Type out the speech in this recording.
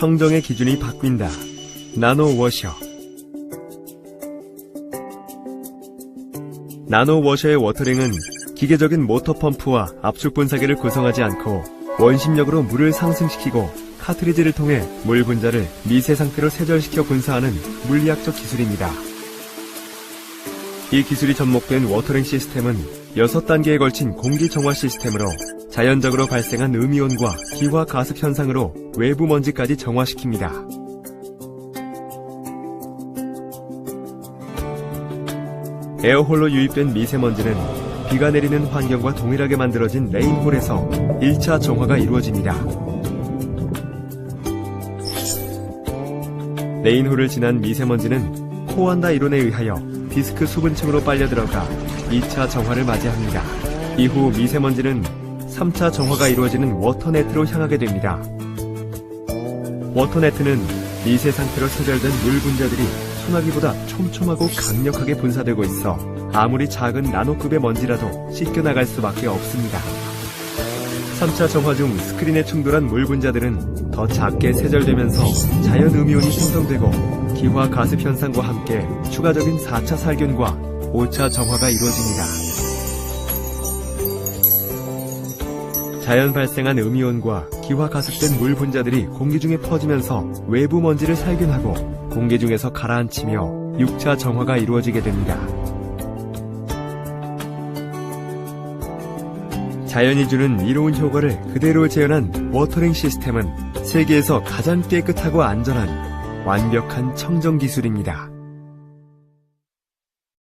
청정의 기준이 바뀐다. 나노 워셔. 나노 워셔의 워터링은 기계적인 모터 펌프와 압축 분사기를 구성하지 않고 원심력으로 물을 상승시키고 카트리지를 통해 물 분자를 미세 상태로 세절시켜 분사하는 물리학적 기술입니다. 이 기술이 접목된 워터링 시스템은 6단계에 걸친 공기 정화 시스템으로 자연적으로 발생한 음이온과 기화 가습 현상으로 외부 먼지까지 정화시킵니다. 에어홀로 유입된 미세먼지는 비가 내리는 환경과 동일하게 만들어진 레인홀에서 1차 정화가 이루어집니다. 레인홀을 지난 미세먼지는 코안다 이론에 의하여 디스크 수분층으로 빨려 들어가 2차 정화를 맞이합니다. 이후 미세먼지는 3차 정화가 이루어지는 워터네트로 향하게 됩니다. 워터네트는 미세 상태로 세절된 물 분자들이 소나기보다 촘촘하고 강력하게 분사되고 있어 아무리 작은 나노급의 먼지라도 씻겨나갈 수밖에 없습니다. 3차 정화 중 스크린에 충돌한 물 분자들은 더 작게 세절되면서 자연 음이온이 생성되고 기화 가습 현상과 함께 추가적인 4차 살균과 5차 정화가 이루어집니다. 자연 발생한 음이온과 기화 가습된 물 분자들이 공기 중에 퍼지면서 외부 먼지를 살균하고 공기 중에서 가라앉히며 6차 정화가 이루어지게 됩니다. 자연이 주는 이로운 효과를 그대로 재현한 워터링 시스템은 세계에서 가장 깨끗하고 안전한 완벽한 청정 기술입니다.